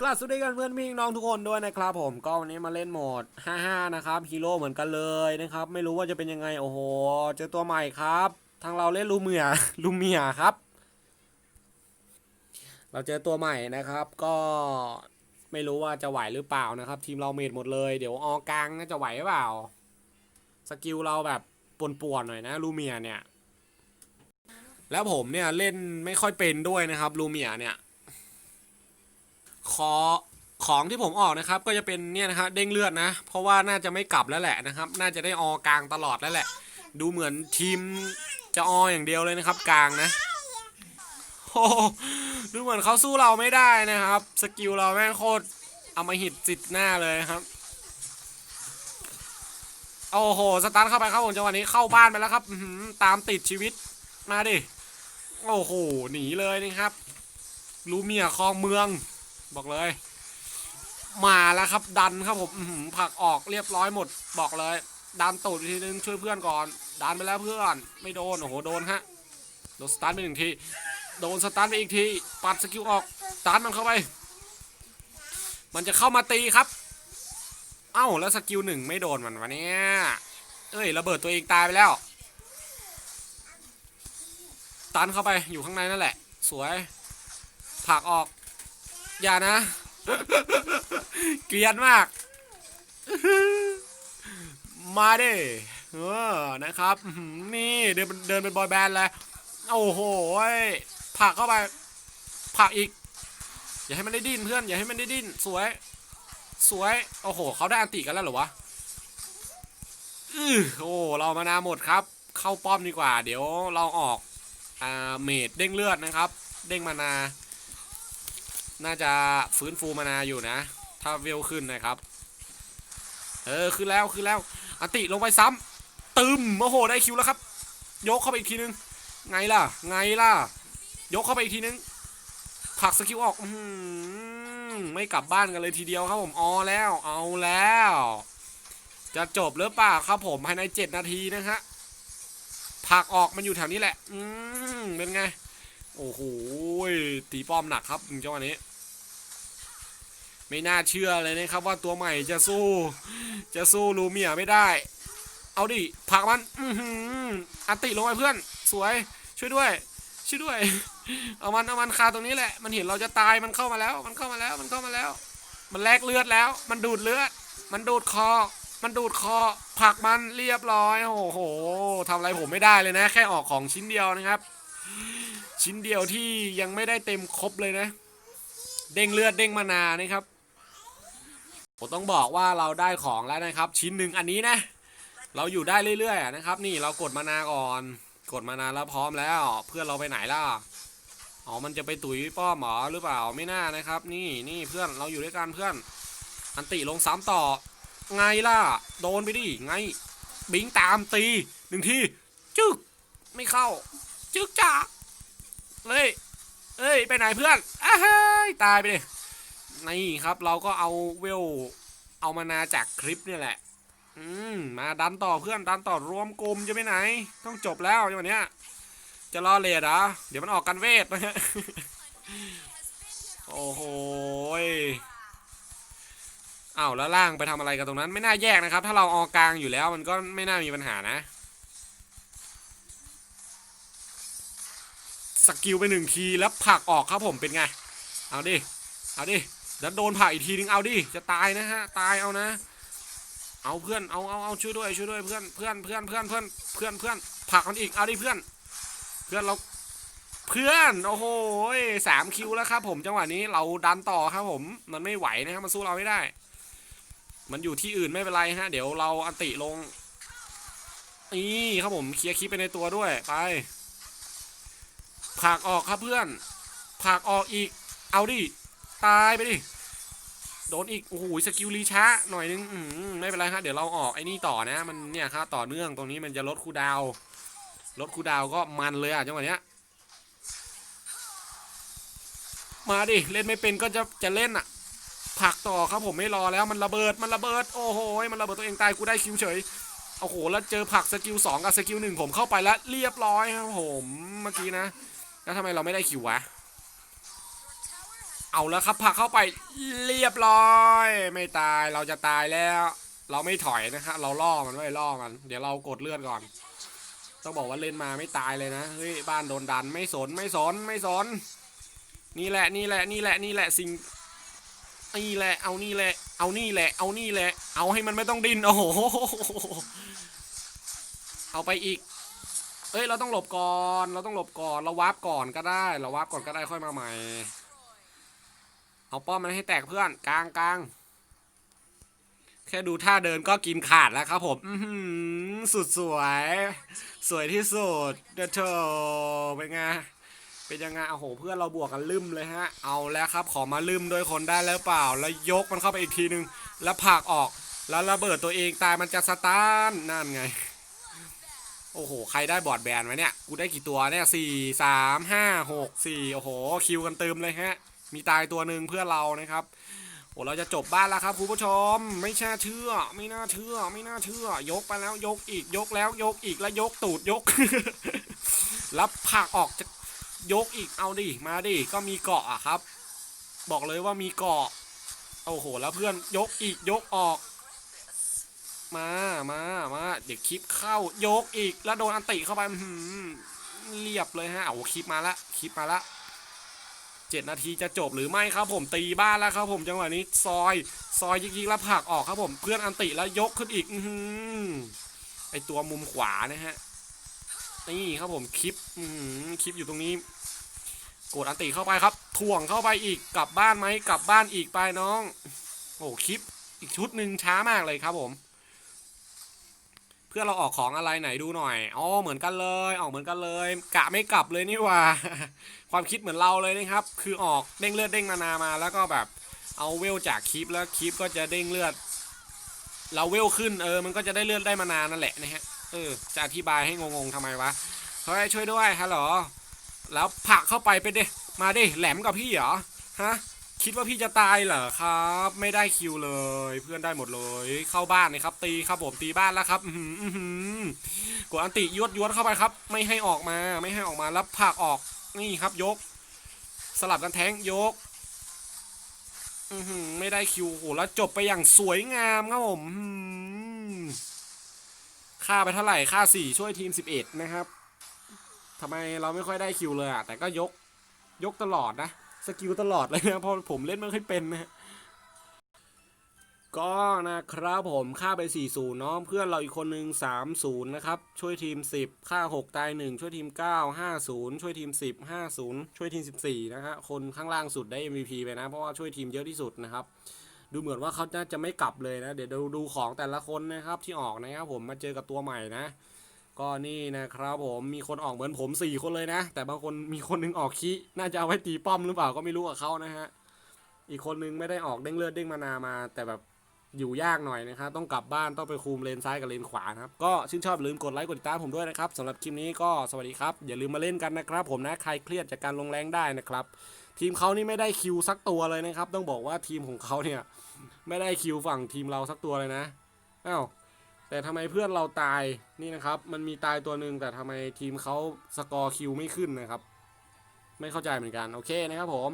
กลับสวัสดีกันเพื่อนพี่น้องทุกคนด้วยนะครับผมก็วันนี้มาเล่นโหมด 55 นะครับฮีโร่เหมือนกันเลยนะครับ ไม่รู้ว่าจะเป็นยังไง โอ้โห เจอตัวใหม่ครับ ทางเราเล่นลูเมียลูเมียครับ เราเจอตัวใหม่นะครับ ก็ไม่รู้ว่าจะไหวหรือเปล่านะครับ ทีมเราเมดหมดเลย เดี๋ยวออกลางน่าจะไหวหรือเปล่า สกิลเราแบบป่วนๆหน่อยนะลูเมียเนี่ย แล้วผมเนี่ยเล่นไม่ค่อยเป็นด้วยนะครับลูเมียเนี่ย ขอของที่ผมออกนะครับ ก็จะเป็นเนี่ยนะครับเด้งเลือดนะ เพราะว่าน่าจะไม่กลับแล้วแหละนะครับ น่าจะได้ออกลางตลอดแล้วแหละ ดูเหมือนทีมจะออย่างเดียวเลยนะครับ กลางนะโอ้ดูเหมือนเขาสู้เราไม่ได้นะครับ สกิลเราแม่งโคตรเอามาหิดจิตหน้าเลยครับโอ้โหสตาร์ทเข้าไปครับผมจังหวะนี้เข้าบ้านไปแล้วครับตามติดชีวิตมาดิโอ้โหหนีเลยนะครับลูเมียคลองเมือง บอกเลย มาแล้วครับดันครับผมผักออกเรียบร้อยหมด บอกเลย ดันตูดอีกทีนึงช่วยเพื่อนก่อน ดันไปแล้วเพื่อน ไม่โดน โอ้โห โดนฮะ โดนสตาร์ทไปหนึ่งที โดนสตาร์ทไปอีกที ปัดสกิลออกสตาร์ทมันเข้าไป มันจะเข้ามาตีครับ เอ้าแล้วสกิลหนึ่งไม่โดนมันวะเนี่ยเอ้ยระเบิดตัวเองตายไปแล้ว ตันเข้าไปอยู่ข้างในนั่นแหละ สวยผักออก อย่านะ เกลียดมาก มาดิเออนะครับ นี่เดินเป็นเดินเป็นบอยแบนด์เลยโอ้โหผักเข้าไปผักอีก อย่าให้มันได้ดิ้นเพื่อน อย่าให้มันได้ดิ้น สวย สวย โอ้โห เขาได้อันติกันแล้วเหรอวะอือโอ้เรามานาหมดครับ เข้าป้อมดีกว่า เดี๋ยวเราออกอ่าเมดเด้งเลือดนะครับ เด้งมานา น่าจะฟื้นฟูมานาอยู่นะ ถ้าเวลขึ้นนะครับ เออขึ้นแล้วขึ้นแล้วอันติลงไปซ้ำตึมโอ้โหได้คิวแล้วครับ ยกเข้าไปอีกทีนึง ไงล่ะ ไงล่ะ ยกเข้าไปอีกทีนึงผลักสกิลออกอืไม่กลับบ้านกันเลยทีเดียวครับผมอ๋อแล้ว เอาแล้ว จะจบหรือเปล่าครับผมภายในเจ็ดนาทีนะฮะผลักออกมันอยู่แถวนี้แหละ อืมเป็นไง โอ้โหตีป้อมหนักครับจังหวะนี้ ไม่น่าเชื่อเลยนะครับว่าตัวใหม่จะสู้ จะสู้ลูเมียไม่ได้ เอาดิผักมัน อืออัติลงไปเพื่อน สวย ช่วยด้วย ช่วยด้วย เอามันเอามันคาตรงนี้แหละ มันเห็นเราจะตายมันเข้ามาแล้ว มันเข้ามาแล้ว มันเข้ามาแล้ว มันแลกเลือดแล้ว มันดูดเลือด มันดูดคอ มันดูดคอผักมันเรียบร้อย โอ้โหทำอะไรผมไม่ได้เลยนะ แค่ออกของชิ้นเดียวนะครับ ชิ้นเดียวที่ยังไม่ได้เต็มครบเลยนะ เด้งเลือดเด้งมานานะครับผมต้องบอกว่าเราได้ของแล้วนะครับ ชิ้นหนึ่งอันนี้นะ เราอยู่ได้เรื่อยๆนะครับ นี่เรากดมานาก่อน กดมานาแล้วพร้อมแล้ว เพื่อนเราไปไหนล่ะอ๋อมันจะไปตุ๋ยป้อมหมอหรือเปล่าไม่น่านะครับ นี่นี่เพื่อนเราอยู่ด้วยกันเพื่อน อันติลงซ้ำต่อ ไงล่ะ โดนไปดิไง บิงตามตีหนึ่งทีจึกไม่เข้า จึกจ้า เฮ้ยเอ้ย ไปไหนเพื่อนอ้าเฮ้ยตายไปดินี่ครับเราก็เอาเวล เอามานาจากคลิปนี่แหละ อืม มาดันต่อเพื่อนดันต่อรวมกลุ่มจะไปไหน ต้องจบแล้วอย่างวันเนี้ย จะรอเลดเหรอ เดี๋ยวมันออกกันเวทนะฮะ โอ้โหยอ้าวแล้วล่างไปทำอะไรกันตรงนั้น ไม่น่าแยกนะครับ ถ้าเราออกกลางอยู่แล้วมันก็ไม่น่ามีปัญหานะ สกิลไปหนึ่งทีแล้วผักออกครับผมเป็นไง เอาดิ เอาดิแล้วโดนผักอีกทีนึงเอาดิ จะตายนะฮะ ตายเอานะ เอาเพื่อน เอาเอาเอาช่วยด้วยช่วยด้วยเพื่อนเพื่อนเพื่อนเพื่อนเพื่อนเพื่อนเพื่อนผักมันอีก เอาดิเพื่อน เพื่อนเรา เพื่อน โอ้โหสามคิวแล้วครับผมจังหวะนี้เราดันต่อครับผม มันไม่ไหวนะครับมันสู้เราไม่ได้ มันอยู่ที่อื่นไม่เป็นไรฮะ เดี๋ยวเราอันติลงนี่ครับผมเคลียร์คลิปไปในตัวด้วยไป ผลักออกครับเพื่อนผลักออกอีก เอาดิ ตายไปดิ โดนอีก โอ้โห สกิลรีช้าหน่อยนึงไม่เป็นไรครับ เดี๋ยวเราออกไอ้นี่ต่อนะ มันเนี่ยครับต่อเนื่องตรงนี้มันจะลดคูดาว ลดคูดาวก็มันเลยอะจังหวะเนี้ย มาดิ เล่นไม่เป็นก็จะจะเล่นอะผลักต่อครับผมไม่รอแล้วมันระเบิดมันระเบิด โอ้โห มันระเบิดตัวเองตายกูได้คิวเฉยโอ้โห แล้วเจอผลักสกิลสองกับสกิลหนึ่งผมเข้าไปแล้วเรียบร้อยครับผมเมื่อกี้นะ แล้วทำไมเราไม่ได้คิววะ เอาแล้วครับผักเข้าไปเรียบร้อย ไม่ตายเราจะตายแล้ว เราไม่ถอยนะฮะเราล่อมันไว้ล่อมัน เดี๋ยวเรากดเลือดก่อน ต้องบอกว่าเล่นมาไม่ตายเลยนะเฮ้ยบ้านโดนดันไม่สนไม่สนไม่สนนี่แหละนี่แหละนี่แหละนี่แหละสิ่งนี่แหละเอานี่แหละ เอานี่แหละ เอานี่แหละ เอาให้มันไม่ต้องดิ้นโอ้โหเอาไปอีก เอ้ยเราต้องหลบก่อน เราต้องหลบก่อนเราวาร์ปก่อนก็ได้ เราวาร์ปก่อนก็ได้ค่อยมาใหม่ เอาป้อมมันให้แตกเพื่อนกลางกลางแค่ดูท่าเดินก็กินขาดแล้วครับผมอืสุดสวย สวยที่สุดเดอะโถเป็นไงเป็นยังไงโอ้โหเพื่อนเราบวกกันลืมเลยฮะ เอาแล้วครับ ขอมาลืมโดวยคนได้แล้วเปล่า แล้วยกมันเข้าไปอีกทีนึง แล้วผลักออก แล้วระเบิดตัวเองตายมันจะสตาร์ทนั่นไง โอ้โห ใครได้บอร์ดแบนไว้เนี่ย กูได้กี่ตัวเนี่ยสี่สามห้าหกสี่โอ้โห คิวกันเติมเลยฮะ มีตายตัวหนึ่งเพื่อเรานะครับ โอ้เราจะจบบ้านแล้วครับคุณผู้ชม ไม่น่าเชื่อ ไม่น่าเชื่อ ไม่น่าเชื่อ ยกไปแล้วยกอีกยกแล้วยกอีกแล้วยกตูดยกแล้วผักออกจะยกอีกเอาดิ มาดิ ก็มีเกาะอะครับ บอกเลยว่ามีเกาะ โอ้โห แล้วเพื่อนยกอีกยกออก มา มา มา เดี๋ยวคลิปเข้า ยกอีก แล้วโดนอันติเข้าไปเรียบเลยฮะ โอ้คลิปมาละ คลิปมาละเจ็ดนาทีจะจบหรือไม่ครับผมตีบ้านแล้วครับผมจังหวะนี้ซอย ซอยยิกๆแล้วผักออกครับผมเพื่อนอันติแล้วยกขึ้นอีกอือหือไอตัวมุมขวานะฮะนี่ครับผมคลิปอือหือคลิปอยู่ตรงนี้ กดอันติเข้าไปครับถ่วงเข้าไปอีกกลับบ้านไหมกลับบ้านอีกไปน้อง โอ้คลิปอีกชุดหนึ่งช้ามากเลยครับผม พื่อเราออกของอะไรไหนดูหน่อยอ๋อเหมือนกันเลยออกเหมือนกันเลย กะไม่กลับเลยนี่ว่า ความคิดเหมือนเราเลยนะครับ คือออกเด้งเลือดเด้งนานามา แล้วก็แบบเอาเวลจากคลิปแล้วคลิปก็จะเด้งเลือด เราเวลขึ้นเออมันก็จะได้เลือดได้มานานนั่นแหละนะฮะเออจะอธิบายให้งงๆทำไมวะเฮ้ยช่วยด้วยฮัลโหลแล้วผักเข้าไปไปดิมาดิแหลมกับพี่เหรอฮะ คิดว่าพี่จะตายเหรอครับ ไม่ได้คิวเลย เพื่อนได้หมดเลย เข้าบ้านเลยครับ ตีครับผมตีบ้านแล้วครับอื้อหืออื้อหือกดอันติยวดยวดเข้าไปครับ ไม่ให้ออกมา ไม่ให้ออกมาแล้วผลักออกนี่ครับยก สลับกันแทงยกอือหือไม่ได้คิวโอ้โหแล้วจบไปอย่างสวยงามครับผมค่าไปเท่าไหร่ค่าสี่ช่วยทีมสิบเอ็ดนะครับทำไมเราไม่ค่อยได้คิวเลยอะแต่ก็ยกยกตลอดนะ สกิลตลอดเลยนะเพราะผมเล่นไม่ค่อยเป็นนะก็นะครับผมค่าไป 40เนาะเพื่อนเราอีกคนหนึ่ง30 นะครับ ช่วยทีม 10 ค่า 6 ตาย 1 ช่วยทีม 9 50 ช่วยทีม 10 50 ช่วยทีม 14 นะฮะคนข้างล่างสุดได้ MVP ไปนะ เพราะว่าช่วยทีมเยอะที่สุดนะครับ ดูเหมือนว่าเขาน่าจะไม่กลับเลยนะ เดี๋ยวดูดูของแต่ละคนนะครับที่ออกนะครับผมมาเจอกับตัวใหม่นะ ก็นี่นะครับผมมีคนออกเหมือนผมสี่คนเลยนะ แต่บางคนมีคนหนึงออกคีน่าจะเอาไว้ตีป้อมหรือเปล่าก็ไม่รู้กับเขานะฮะอีกคนนึงไม่ได้ออกเด้งเลือดเด้งมานามา แต่แบบอยู่ยากหน่อยนะครับต้องกลับบ้านต้องไปคุมเลนซ้ายกับเลนขวานะครับก็ชื่นชอบอย่าลืมกดไลค์กดติดตามผมด้วยนะครับสำหรับคลิปนี้ก็สวัสดีครับ อย่าลืมมาเล่นกันนะครับ ผมนะใครเครียดจากการลงแรงได้นะครับ ทีมเขานี่ไม่ได้คิวสักตัวเลยนะครับ ต้องบอกว่าทีมของเขาเนี่ยไม่ได้คิวฝั่งทีมเราสักตัวเลยนะอ้าว แต่ทำไมเพื่อนเราตายนี่นะครับ มันมีตายตัวหนึ่งแต่ทำไมทีมเขาสกอร์คิวไม่ขึ้นนะครับ ไม่เข้าใจเหมือนกัน โอเคนะครับผม